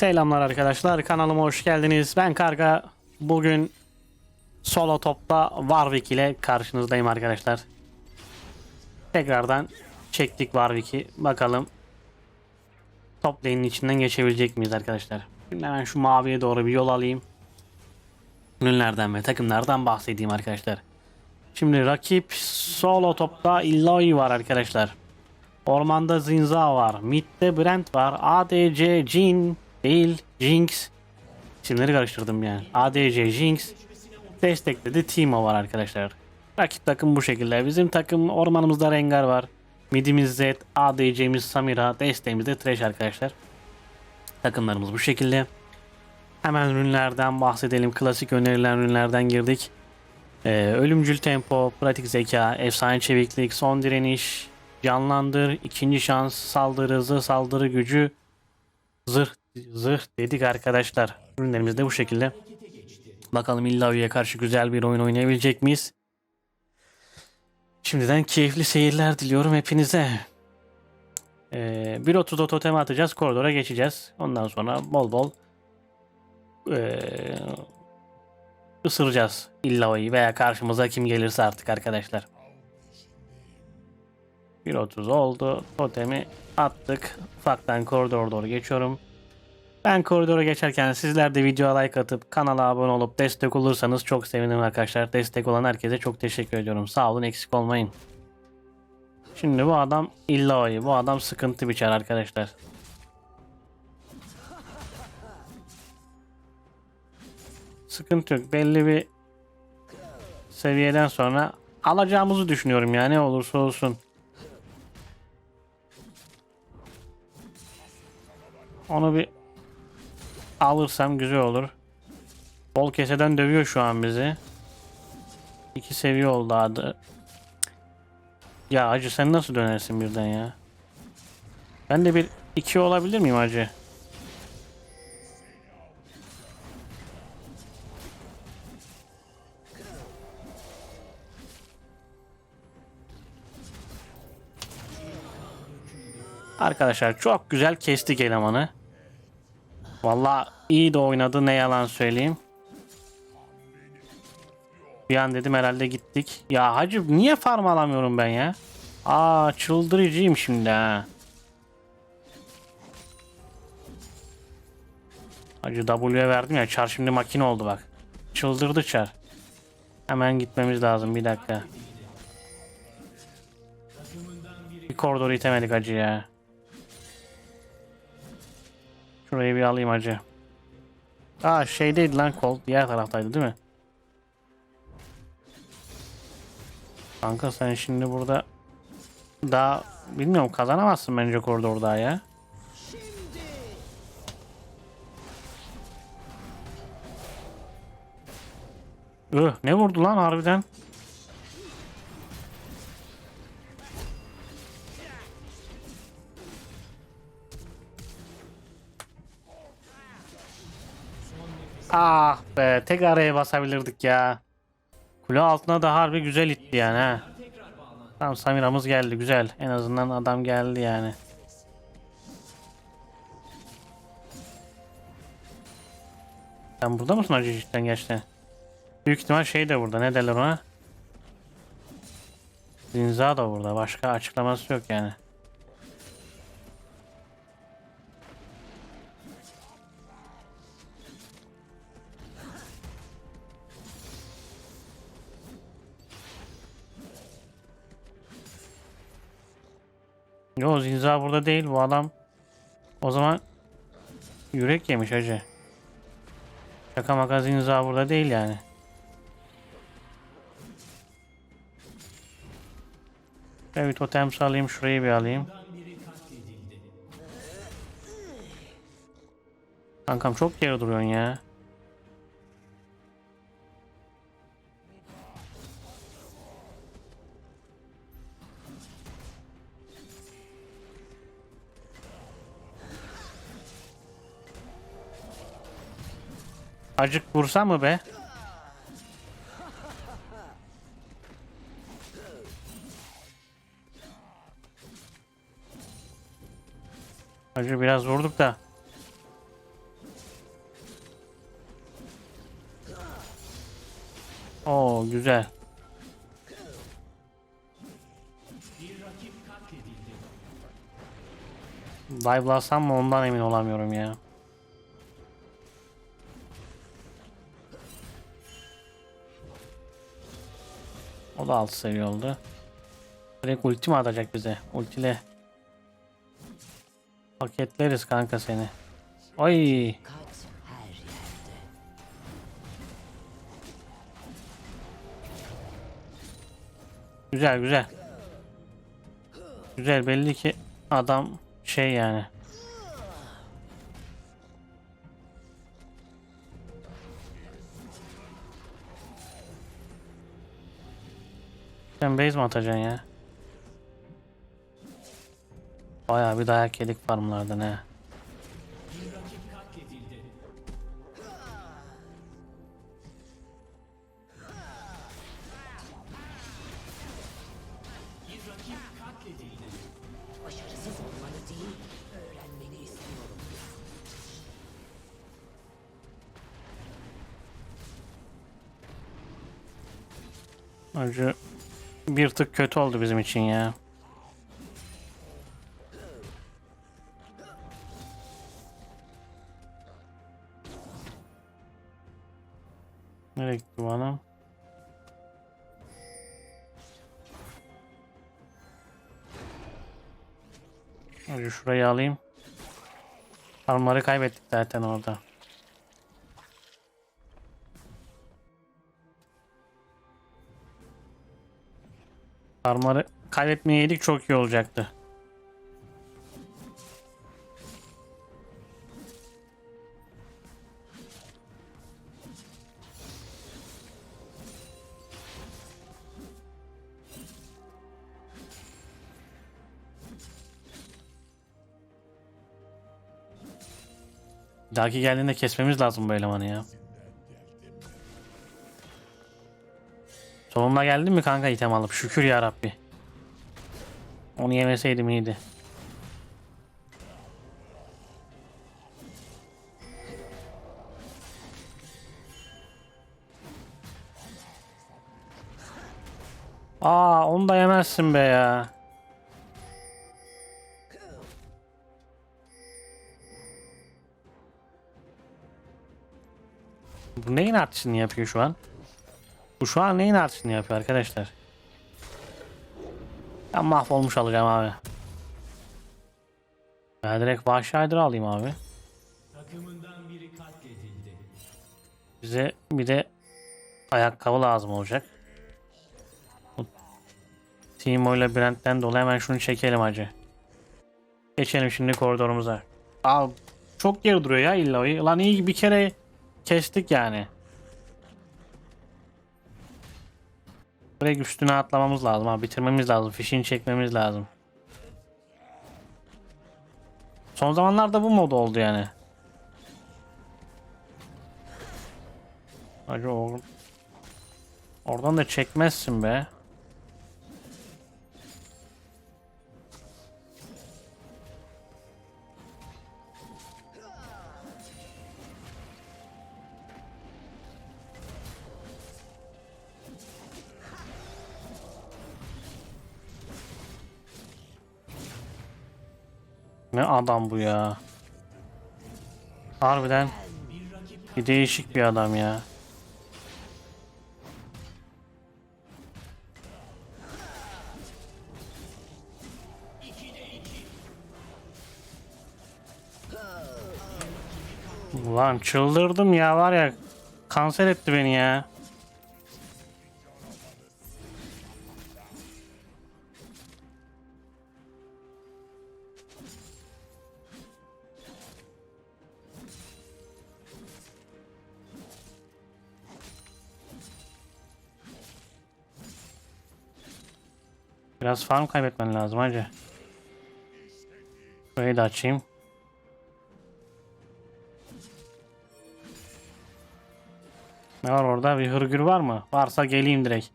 Selamlar arkadaşlar kanalıma hoş geldiniz. Ben Karga. Bugün solo topta Warwick ile karşınızdayım arkadaşlar. Tekrardan çektik Warwick'i. Bakalım top lane'in içinden geçebilecek miyiz arkadaşlar. Şimdi hemen şu maviye doğru bir yol alayım. Ürünlerden ve takımlardan bahsedeyim arkadaşlar. Şimdi rakip solo topta Illoi var arkadaşlar. Ormanda Zinza var. Mid'de Brent var. ADC, Jin değil, Jinx. İsimleri karıştırdım yani. ADC, Jinx. Destekledi Timo var arkadaşlar. Rakip takım bu şekilde. Bizim takım ormanımızda Rengar var. Midimiz Zed, ADC'miz Samira, desteğimiz de Thresh arkadaşlar. Takımlarımız bu şekilde. Hemen ürünlerden bahsedelim. Klasik önerilen ürünlerden girdik. Ee, ölümcül tempo, pratik zeka, efsane çeviklik, son direniş, canlandır, ikinci şans, saldırı hızı, saldırı gücü, zırh, zırh dedik arkadaşlar. Ürünlerimiz de bu şekilde. Bakalım Illao'ya karşı güzel bir oyun oynayabilecek miyiz? Şimdiden keyifli seyirler diliyorum hepinize. Ee, 1.30'da totem atacağız, koridora geçeceğiz. Ondan sonra bol bol ee, ısıracağız Illao'yu veya karşımıza kim gelirse artık arkadaşlar. 1.30 oldu. Totemi attık. Ufaktan koridora doğru geçiyorum. Ben koridora geçerken sizler de videoya like atıp kanala abone olup destek olursanız çok sevinirim arkadaşlar. Destek olan herkese çok teşekkür ediyorum. Sağ olun eksik olmayın. Şimdi bu adam Illaoi. Bu adam sıkıntı biçer arkadaşlar. Sıkıntı yok. Belli bir seviyeden sonra alacağımızı düşünüyorum yani olursa olsun. Onu bir alırsam güzel olur. Bol keseden dövüyor şu an bizi. İki seviye oldu adı. Ya acı sen nasıl dönersin birden ya? Ben de bir iki olabilir miyim acı? Arkadaşlar çok güzel kestik elemanı. Valla iyi de oynadı ne yalan söyleyeyim. Bir an dedim herhalde gittik. Ya hacı niye farm alamıyorum ben ya? Aa çıldırıcıyım şimdi ha. Hacı W'ye verdim ya çar şimdi makine oldu bak. Çıldırdı çar. Hemen gitmemiz lazım bir dakika. Bir koridoru itemedik hacı ya. Şurayı bir alayım hacı. Aa şeydeydi lan kol. Diğer taraftaydı değil mi? Kanka sen şimdi burada daha bilmiyorum kazanamazsın bence koridorda ya. Öh ne vurdu lan harbiden? Ah be tek araya basabilirdik ya. Kule altına da harbi güzel itti yani ha. Tamam Samira'mız geldi güzel. En azından adam geldi yani. Sen burada mısın acı gerçekten? Büyük ihtimal şey de burada ne derler ona? Zinza da burada. Başka açıklaması yok yani. Yo Zinza burada değil bu adam. O zaman yürek yemiş hacı. Şaka maka Zinza burada değil yani. Evet totem alayım şurayı bir alayım. Kankam çok geri duruyorsun ya. Acık vursa mı be? Acı biraz vurduk da. Oo güzel. Dive'lasam mı ondan emin olamıyorum ya. Da alt seviye oldu. Direkt ulti mi atacak bize? Ultile. Paketleriz kanka seni. Yerde. Güzel güzel. Güzel belli ki adam şey yani. Sen base mi atacaksın ya? Bayağı bir dayak yedik farmlarda ne? Bir tık kötü oldu bizim için ya. Nereye gitti bu adam? Önce şurayı alayım. Armarı kaybettik zaten orada. Armarı kaybetmeyeydik çok iyi olacaktı. Bir Dahaki geldiğinde kesmemiz lazım bu elemanı ya. Sonunda geldin mi kanka item alıp? Şükür ya Rabbi. Onu yemeseydim iyiydi. Aa onu da yemezsin be ya. Bu neyin artışını yapıyor şu an? Bu şu an neyin artışını yapıyor arkadaşlar? Ben mahvolmuş alacağım abi. Ben direkt vahşi alayım abi. Bize bir de ayakkabı lazım olacak. Timo ile Brent'ten dolayı hemen şunu çekelim hacı. Geçelim şimdi koridorumuza. Aa, çok geri duruyor ya illa. Lan iyi bir kere kestik yani. Direkt üstüne atlamamız lazım ha. Bitirmemiz lazım. Fişini çekmemiz lazım. Son zamanlarda bu mod oldu yani. Hacı or Oradan da çekmezsin be. Ne adam bu ya. Harbiden bir değişik bir adam ya. Ulan çıldırdım ya var ya kanser etti beni ya. Biraz farm kaybetmen lazım hacı. Burayı da açayım. Ne var orada? Bir hırgür var mı? Varsa geleyim direkt.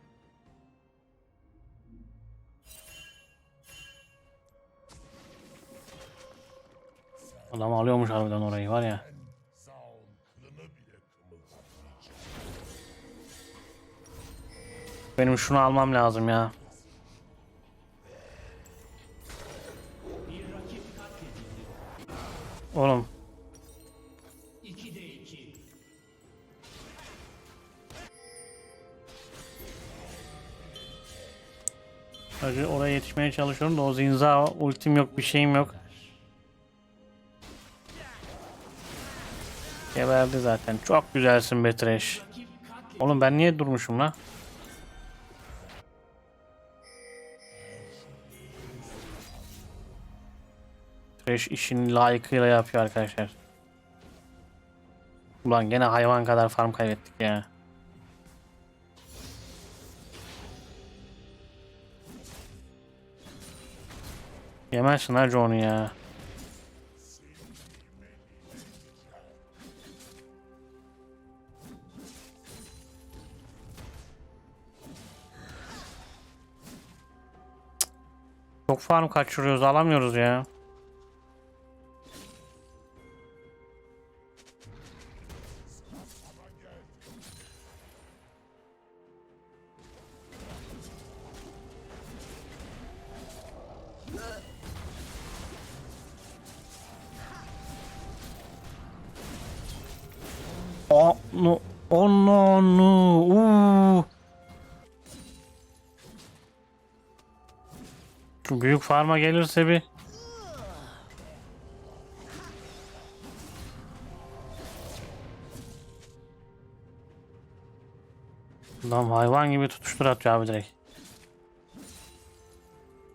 Adam alıyormuş harbiden orayı var ya. Benim şunu almam lazım ya. Oğlum 2'de 2. Hacı oraya yetişmeye çalışıyorum da o zinza ultim yok bir şeyim yok. Geberdi zaten. Çok güzelsin be Trash. Oğlum ben niye durmuşum la? Trash işini layıkıyla yapıyor arkadaşlar. Ulan gene hayvan kadar farm kaybettik ya. Yemezsin hacı onu ya. Çok farm kaçırıyoruz alamıyoruz ya. Büyük farma gelirse bir. Adam hayvan gibi tutuştur atıyor abi direkt.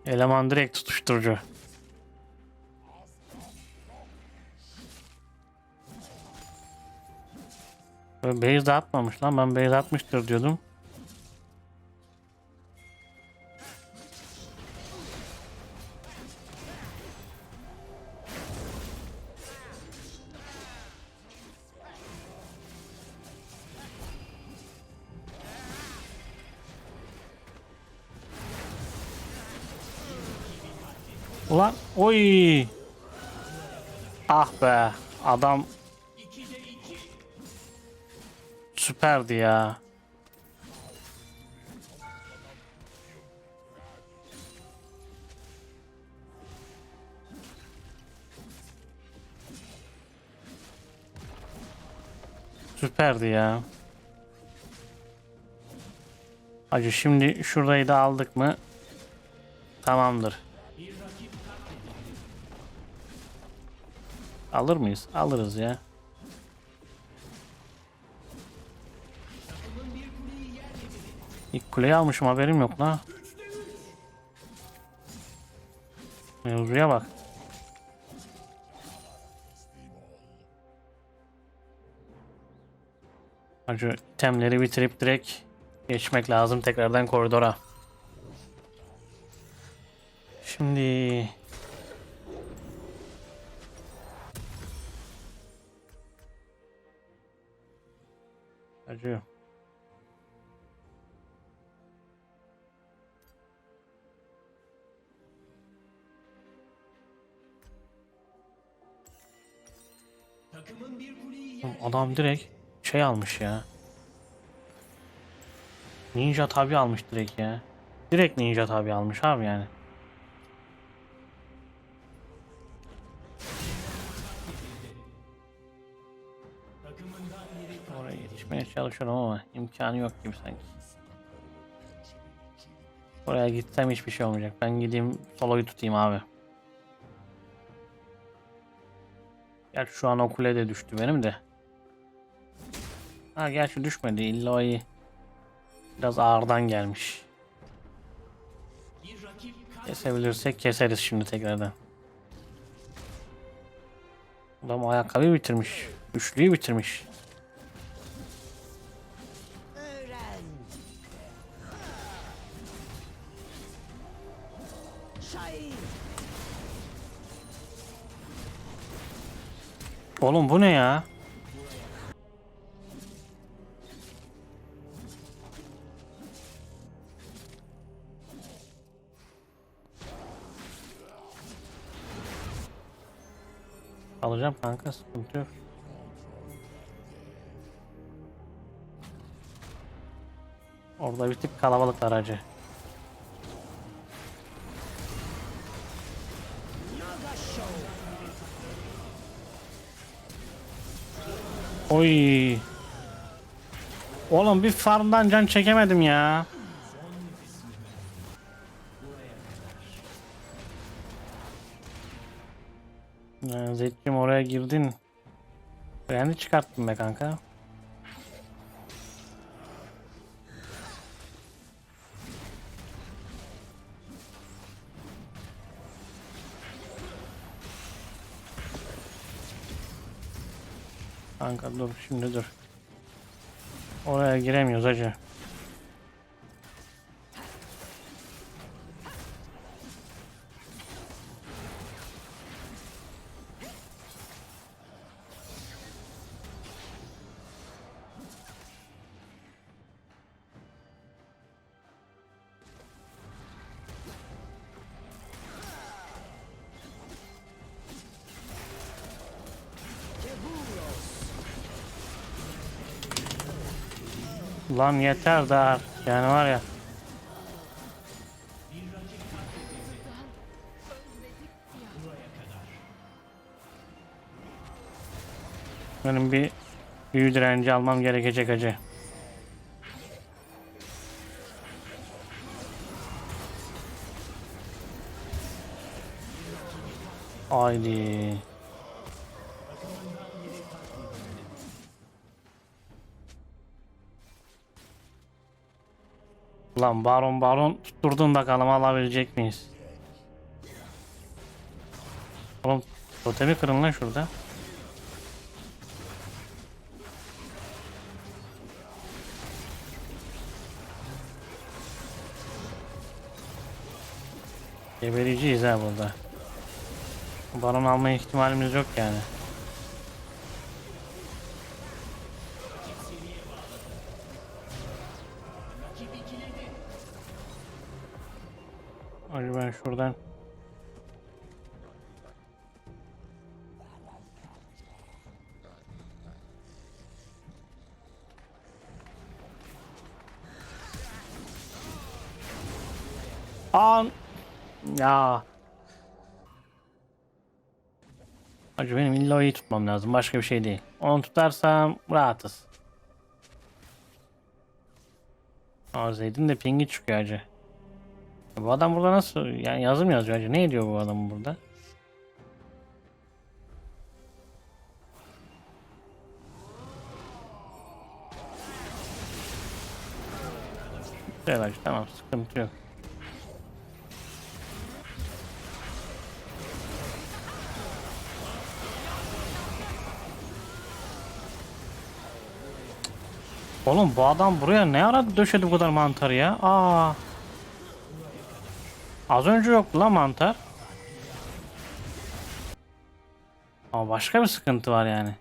Eleman direkt tutuşturucu. Böyle base atmamış lan. Ben base atmıştır diyordum. Ulan oy. Ah be adam süperdi ya. Süperdi ya. Hacı şimdi şurayı da aldık mı? Tamamdır. Alır mıyız? Alırız ya. İlk kuleyi almışım haberim yok la. Mevzuya bak. Hacı itemleri bitirip direkt geçmek lazım tekrardan koridora. Şimdi Acıyor. Adam direkt şey almış ya. Ninja tabi almış direkt ya. Direkt ninja tabi almış abi yani. Yetişmeye çalışıyorum ama imkanı yok gibi sanki. Oraya gitsem hiçbir şey olmayacak. Ben gideyim soloyu tutayım abi. Gerçi şu an o kule de düştü benim de. Ha gerçi düşmedi. İlla iyi. Biraz ağırdan gelmiş. Kesebilirsek keseriz şimdi tekrardan. Adam ayakkabıyı bitirmiş. Üçlüyü bitirmiş. Oğlum bu ne ya? Alacağım kanka sıkıntı yok. Orada bir tık kalabalıklar acı. Oy. Oğlum bir farmdan can çekemedim ya. Zeyt'cim oraya girdin. Beğendi çıkarttın be kanka. Kanka dur şimdi dur. Oraya giremiyoruz hacı. Lan yeter daha. Yani var ya. Benim bir büyü direnci almam gerekecek acı. Haydi. Lan baron baron tutturdun bakalım alabilecek miyiz? Oğlum totemi kırın lan şurada. Gebericiyiz ha burada. Baron alma ihtimalimiz yok yani. Şuradan An ya Hacı benim illa iyi tutmam lazım. Başka bir şey değil. Onu tutarsam rahatız. Aa de pingi çıkıyor hacı. Bu adam burada nasıl yani yazım yazıyor hacı. Ne ediyor bu adam burada? Hacı tamam sıkıntı yok. Oğlum bu adam buraya ne ara döşedi bu kadar mantarı ya? Aa. Az önce yoktu lan mantar. Ama başka bir sıkıntı var yani.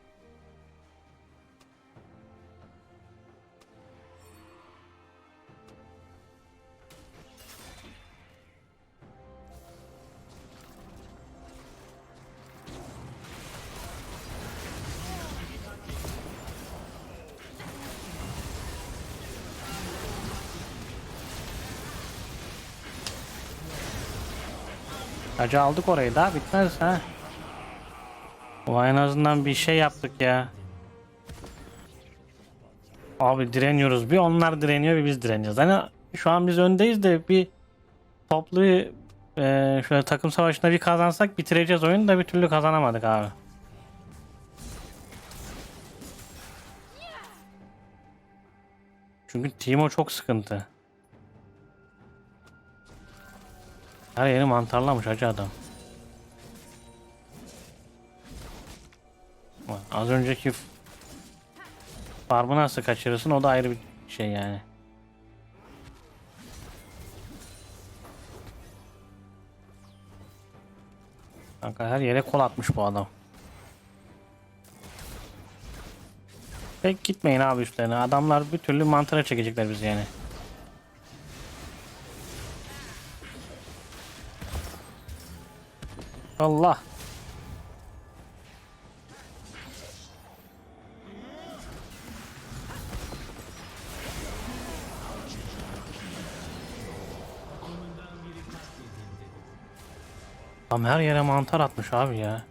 Acı aldık orayı daha bitmez ha. O en azından bir şey yaptık ya. Abi direniyoruz. Bir onlar direniyor bir biz direniyoruz. Hani şu an biz öndeyiz de bir toplu e, şöyle takım savaşında bir kazansak bitireceğiz oyunu da bir türlü kazanamadık abi. Çünkü Timo çok sıkıntı. Her yeri mantarlamış hacı adam. Az önceki farmı nasıl kaçırırsın o da ayrı bir şey yani. Kanka her yere kol atmış bu adam. Pek gitmeyin abi üstlerine. Adamlar bir türlü mantara çekecekler bizi yani. Allah. Tam her yere mantar atmış abi ya.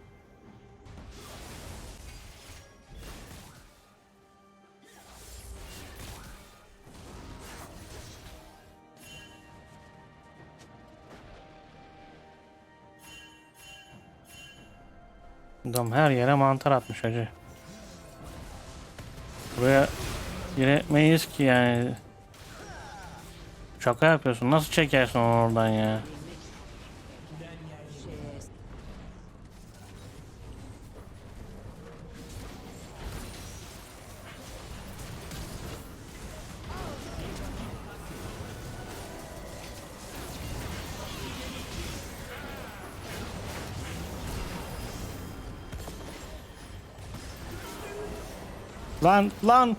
Adam her yere mantar atmış hacı. Buraya giremeyiz ki yani. Şaka yapıyorsun. Nasıl çekersin oradan ya? Lan lan.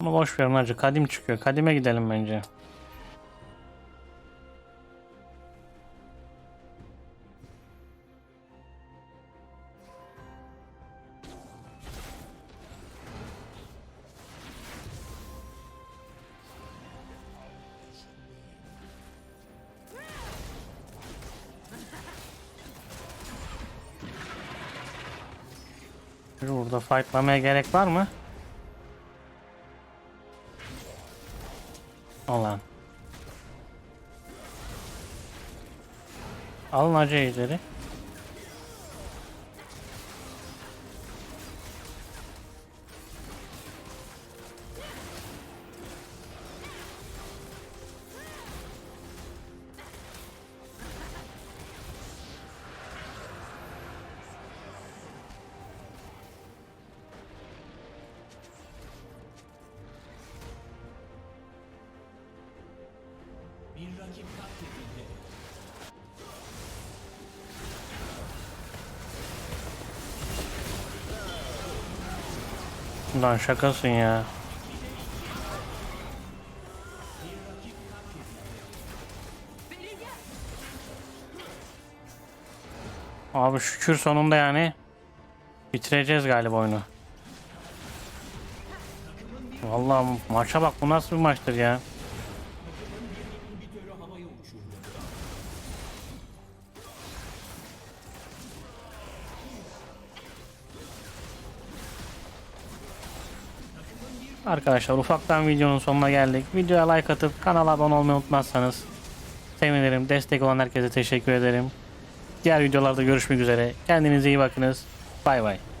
Bunu boş verin hacı. Kadim çıkıyor. Kadime gidelim bence. Fightlamaya gerek var mı? Olan. Alın acı ejderi. Lan şakasın ya. Abi şükür sonunda yani bitireceğiz galiba oyunu. Vallahi maça bak bu nasıl bir maçtır ya. Arkadaşlar ufaktan videonun sonuna geldik. Videoya like atıp kanala abone olmayı unutmazsanız sevinirim. Destek olan herkese teşekkür ederim. Diğer videolarda görüşmek üzere. Kendinize iyi bakınız. Bay bay.